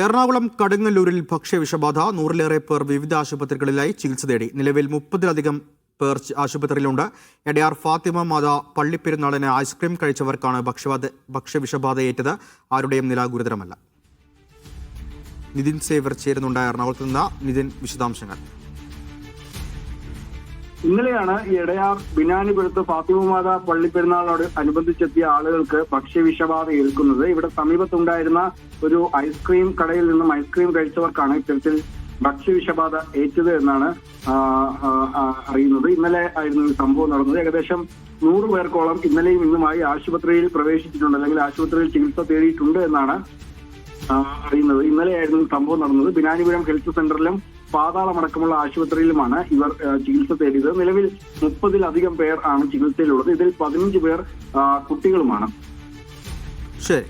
എറണാകുളം കടുങ്ങല്ലൂരിൽ ഭക്ഷ്യവിഷബാധ നൂറിലേറെ പേർ വിവിധ ആശുപത്രികളിലായി ചികിത്സ തേടി. നിലവിൽ മുപ്പതിലധികം പേർ ആശുപത്രിയിലുണ്ട്. എടയാർ ഫാത്തിമ മാത പള്ളിപ്പെരുന്നാളിന് ഐസ്ക്രീം കഴിച്ചവർക്കാണ് ഭക്ഷ്യബാധ ഭക്ഷ്യവിഷബാധയേറ്റത്. ആരുടെയും നില ഗുരുതരമല്ല. നിതിൻ സേവർ ചേരുന്നുണ്ട് എറണാകുളത്ത് നിന്ന്. നിതിൻ വിശദാംശങ്ങൾ. ഇന്നലെയാണ് എടയാർ ബിനാനിപുരത്ത് ഫാത്തിമുമാത പള്ളിപ്പെരുന്നാളോട് അനുബന്ധിച്ചെത്തിയ ആളുകൾക്ക് ഭക്ഷ്യവിഷബാധ ഏൽക്കുന്നത്. ഇവിടെ സമീപത്തുണ്ടായിരുന്ന ഒരു ഐസ്ക്രീം കടയിൽ നിന്നും ഐസ്ക്രീം കഴിച്ചവർക്കാണ് ഇത്തരത്തിൽ ഭക്ഷ്യവിഷബാധ ഏറ്റത് എന്നാണ് അറിയുന്നത്. ഇന്നലെ ആയിരുന്നു ഈ സംഭവം നടന്നത്. ഏകദേശം നൂറ് പേർക്കോളം ഇന്നലെയും ഇന്നുമായി ആശുപത്രിയിൽ പ്രവേശിച്ചിട്ടുണ്ട്. അല്ലെങ്കിൽ ആശുപത്രിയിൽ ചികിത്സ തേടിയിട്ടുണ്ട് എന്നാണ് അറിയുന്നത്. ഇന്നലെയായിരുന്നു സംഭവം നടന്നത്. ബിനാനിപുരം ഹെൽത്ത് സെന്ററിലും പാതാളമടക്കമുള്ള ആശുപത്രിയിലുമാണ് ഇവർ ചികിത്സ തേടിയത്. നിലവിൽ മുപ്പതിലധികം പേർ ആണ് ചികിത്സയിലുള്ളത്. ഇതിൽ പതിനഞ്ച് പേർ കുട്ടികളുമാണ്. ശരി.